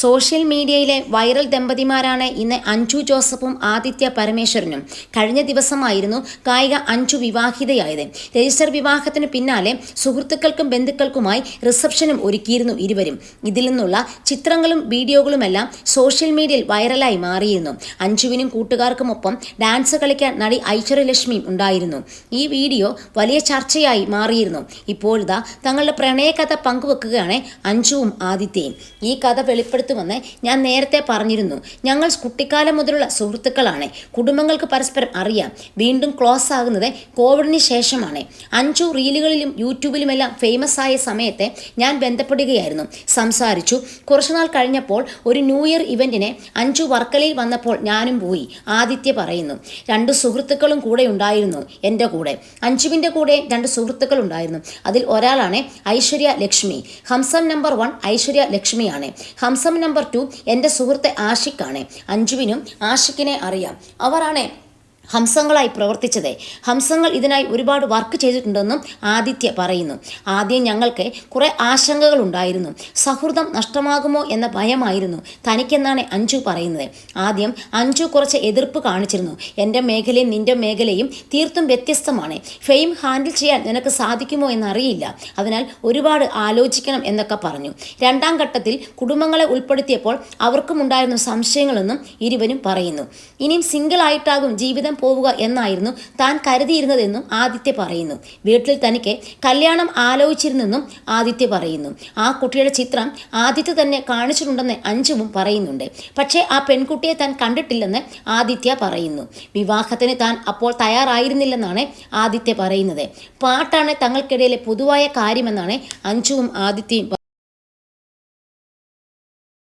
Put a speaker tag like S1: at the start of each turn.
S1: Social മീഡിയയിലെ viral ദമ്പതിമാരാണ് ഇന്ന് അഞ്ജു ജോസഫും ആദിത്യ പരമേശ്വരനും. കഴിഞ്ഞ ദിവസമായിരുന്നു കായിക അഞ്ചു വിവാഹിതയായത്. രജിസ്റ്റർ വിവാഹത്തിന് പിന്നാലെ സുഹൃത്തുക്കൾക്കും ബന്ധുക്കൾക്കുമായി റിസപ്ഷനും ഒരുക്കിയിരുന്നു ഇരുവരും. ഇതിൽ നിന്നുള്ള ചിത്രങ്ങളും വീഡിയോകളുമെല്ലാം സോഷ്യൽ മീഡിയയിൽ വൈറലായി മാറിയിരുന്നു. അഞ്ജുവിനും കൂട്ടുകാർക്കുമൊപ്പം ഡാൻസ് കളിക്കാൻ നടി ഐശ്വര്യലക്ഷ്മിയും ഉണ്ടായിരുന്നു. ഈ വീഡിയോ വലിയ ചർച്ചയായി മാറിയിരുന്നു. ഇപ്പോഴിതാ തങ്ങളുടെ പ്രണയകഥ പങ്കുവെക്കുകയാണ് അഞ്ജുവും ആദിത്യയും. ഈ കഥ വെളിപ്പെടുത്തുമെന്ന് ഞാൻ നേരത്തെ പറഞ്ഞിരുന്നു ഞങ്ങൾ കുട്ടിക്കാലം മുതലുള്ള സുഹൃത്തുക്കളാണ്. കുടുംബങ്ങൾക്ക് പരസ്പരം അറിയാം. വീണ്ടും ക്ലോസ് ആകുന്നത് കോവിഡിന് ശേഷമാണ്. അഞ്ചു റീലുകളിലും യൂട്യൂബിലുമെല്ലാം ഫേമസ് ആയ സമയത്തെ ഞാൻ ബന്ധപ്പെടുകയായിരുന്നു. സംസാരിച്ചു. കുറച്ചുനാൾ കഴിഞ്ഞപ്പോൾ ഒരു ന്യൂ ഇയർ ഇവന്റിനെ അഞ്ചു വർക്കലയിൽ വന്നപ്പോൾ ഞാനും പോയി. ആദിത്യ പറയുന്നു രണ്ട് സുഹൃത്തുക്കളും കൂടെ ഉണ്ടായിരുന്നു എന്റെ കൂടെ. അഞ്ചുവിന്റെ കൂടെ രണ്ട് സുഹൃത്തുക്കൾ ഉണ്ടായിരുന്നു. അതിൽ ഒരാളാണ് ഐശ്വര്യ ലക്ഷ്മി. ഹംസം നമ്പർ വൺ ഐശ്വര്യ ലക്ഷ്മിയാണ്. ഹംസം നമ്പർ ടു എന്റെ സുഹൃത്ത് ആഷിഖാണ്. അഞ്ജുവിനും ആഷിഖിനെ അറിയാം. അവരാണ് ഹംസങ്ങളായി പ്രവർത്തിച്ചത്. ഹംസങ്ങൾ ഇതിനായി ഒരുപാട് വർക്ക് ചെയ്തിട്ടുണ്ടെന്നും ആദിത്യ പറയുന്നു. ആദ്യം ഞങ്ങൾക്ക് കുറേ ആശങ്കകൾ ഉണ്ടായിരുന്നു. സൗഹൃദം നഷ്ടമാകുമോ എന്ന ഭയമായിരുന്നു. തനിക്കെന്നാണ് അഞ്ജു പറയുന്നത്. ആദ്യം അഞ്ജു കുറച്ച് എതിർപ്പ് കാണിച്ചിരുന്നു. എന്റെ മേഖലയും നിന്റെ മേഖലയും തീർത്തും വ്യത്യസ്തമാണ്. ഫെയിം ഹാൻഡിൽ ചെയ്യാൻ നിനക്ക് സാധിക്കുമോ എന്നറിയില്ല. അതിനാൽ ഒരുപാട് ആലോചിക്കണം എന്നൊക്കെ പറഞ്ഞു. രണ്ടാം ഘട്ടത്തിൽ കുടുംബങ്ങളെ ഉൾപ്പെടുത്തിയപ്പോൾ അവർക്കും ഉണ്ടായിരുന്ന സംശയങ്ങളെന്നും ഇരുവരും പറയുന്നു. ഇനിയും സിംഗിൾ ആയിട്ടാകും ജീവിതം പോവുക എന്നായിരുന്നു താൻ കരുതിയിരുന്നതെന്നും ആദിത്യ പറയുന്നു. വീട്ടിൽ തനിക്ക് കല്യാണം ആലോചിച്ചിരുന്നെന്നും ആദിത്യ പറയുന്നു. ആ കുട്ടിയുടെ ചിത്രം ആദിത്യ തന്നെ കാണിച്ചിട്ടുണ്ടെന്ന് അഞ്ചുവും പറയുന്നുണ്ട്. പക്ഷേ ആ പെൺകുട്ടിയെ താൻ കണ്ടിട്ടില്ലെന്ന് ആദിത്യ പറയുന്നു. വിവാഹത്തിന് താൻ അപ്പോൾ തയ്യാറായിരുന്നില്ലെന്നാണ് ആദിത്യ പറയുന്നത്. പാട്ടാണ് തങ്ങൾക്കിടയിലെ പൊതുവായ കാര്യമെന്നാണ് അഞ്ചുവും ആദിത്യയും